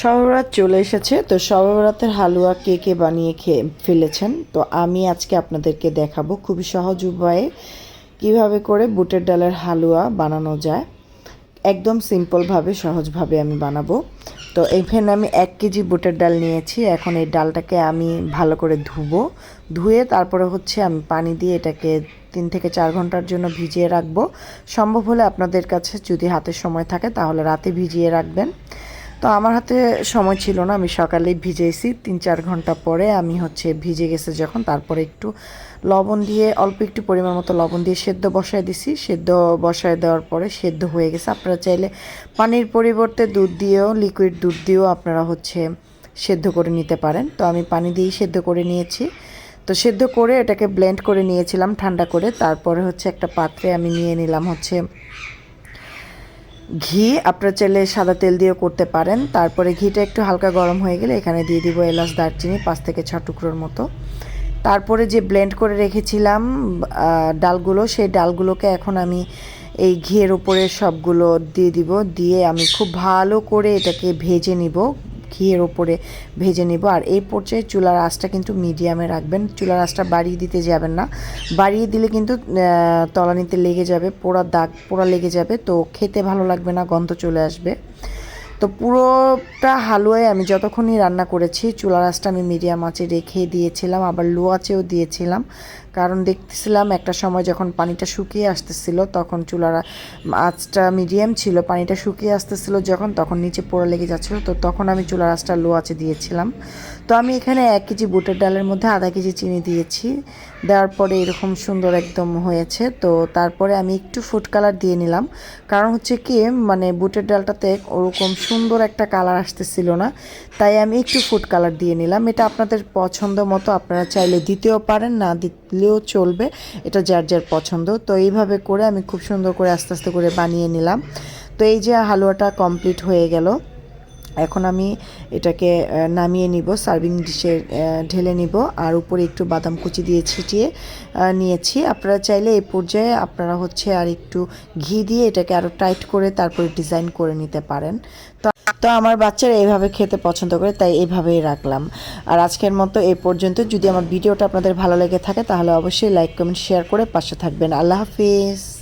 সবরাত চলে এসেছে, তো সবরাতের হালুয়া কে কে বানিয়ে খেয়ে ফেলেছেন? তো আমি আজকে আপনাদেরকে দেখাবো খুবই সহজ উপায়ে কীভাবে করে বুটের ডালের হালুয়া বানানো যায়। একদম সিম্পলভাবে, সহজভাবে আমি বানাবো। তো এখানে আমি এক কেজি বুটের ডাল নিয়েছি, এখন এই ডালটাকে আমি ভালো করে ধুবো। ধুয়ে তারপরে হচ্ছে আমি পানি দিয়ে এটাকে তিন থেকে চার ঘণ্টার জন্য ভিজিয়ে রাখব। সম্ভব হলে আপনাদের কাছে যদি হাতে সময় থাকে তাহলে রাতে ভিজিয়ে রাখবেন। তো আমার হাতে সময় ছিল না, আমি সকালেই ভিজেছি তিন চার ঘণ্টা পরে আমি হচ্ছে ভিজে গেছে যখন, তারপরে একটু লবণ দিয়ে, অল্প একটু পরিমাণ মতো লবণ দিয়ে সেদ্ধ বসায় দিছি। সেদ্ধ বসায় দেওয়ার পরে সেদ্ধ হয়ে গেছে। আপনারা চাইলে পানির পরিবর্তে দুধ দিয়েও লিকুইড দুধ দিয়েও আপনারা হচ্ছে সেদ্ধ করে নিতে পারেন। তো আমি পানি দিয়েই সেদ্ধ করে নিয়েছি। তো সেদ্ধ করে এটাকে ব্লেন্ড করে নিয়েছিলাম ঠান্ডা করে। তারপরে হচ্ছে একটা পাত্রে আমি নিয়ে নিলাম হচ্ছে ঘি, আপনার চাইলে সাদা তেল দিয়েও করতে পারেন। তারপরে ঘিটা একটু হালকা গরম হয়ে গেলে এখানে দিয়ে দিব এলাচ দারচিনি, পাঁচ থেকে ছ টুকরোর মতো। তারপরে যে ব্লেন্ড করে রেখেছিলাম ডালগুলো, সেই ডালগুলোকে এখন আমি এই ঘিয়ের উপরে সবগুলো দিয়ে দিব। দিয়ে আমি খুব ভালো করে এটাকে ভেজে নিব। ঘিয়ের ওপরে ভেজে নেব। আর এই পর্যায়ে চুলার আঁচটা কিন্তু মিডিয়ামে রাখবেন। চুলার আঁচটা বাড়িয়ে দিতে যাবেন না। বাড়িয়ে দিলে কিন্তু তলানিতে লেগে যাবে, পোড়া দাগ, পোড়া লেগে যাবে। তো খেতে ভালো লাগবে না, গন্ধ চলে আসবে। তো পুরোটা হালুয়ায় আমি যতক্ষণই রান্না করেছি, চুলার আঁচটা আমি মিডিয়াম আঁচে রেখে দিয়েছিলাম, আবার লো আঁচেও দিয়েছিলাম। কারণ দেখতেছিলাম একটা সময় যখন পানিটা শুকিয়ে আসতেছিল, তখন চুলার আঁচটা মিডিয়াম ছিল, পানিটা শুকিয়ে আসতেছিল যখন, তখন নিচে পোড়া লেগে যাচ্ছিল, তো তখন আমি চুলার আঁচটা লো আঁচে দিয়েছিলাম। তো আমি এখানে এক কেজি বুটের ডালের মধ্যে আধা কেজি চিনি দিয়েছি। দেওয়ার পরে এরকম সুন্দর একদম হয়েছে। তো তারপরে আমি একটু ফুড কালার দিয়ে নিলাম। কারণ হচ্ছে কি মানে বুটের ডালটাতে ওরকম সুন্দর একটা কালার আসতেছিল না। তাই আমি একটু ফুড কালার দিয়ে নিলাম। এটা আপনাদের পছন্দ মতো আপনারা চাইলে দিতেও পারেন, না দিলেও চলবে। এটা যার যার পছন্দ। তো এইভাবে করে আমি খুব সুন্দর করে আস্তে আস্তে করে বানিয়ে নিলাম। তো এই যে হালুয়াটা কমপ্লিট হয়ে গেল। এখন আমি এটাকে নামিয়ে নিব, সার্ভিং ডিশে ঢেলে নিব, আর উপরে একটু বাদাম কুচি দিয়ে ছিটিয়ে নিয়েছি। আপনারা চাইলে এই পর্যায়ে আপনারা হচ্ছে আর একটু ঘি দিয়ে এটাকে আরও টাইট করে তারপরে ডিজাইন করে নিতে পারেন। তো তো আমার বাচ্চারা এইভাবে খেতে পছন্দ করে, তাই এইভাবেই রাখলাম। আর আজকের মতো এই পর্যন্ত। যদি আমার ভিডিওটা আপনাদের ভালো লেগে থাকে, তাহলে অবশ্যই লাইক, কমেন্ট, শেয়ার করে পাশে থাকবেন। আল্লাহ হাফিজ।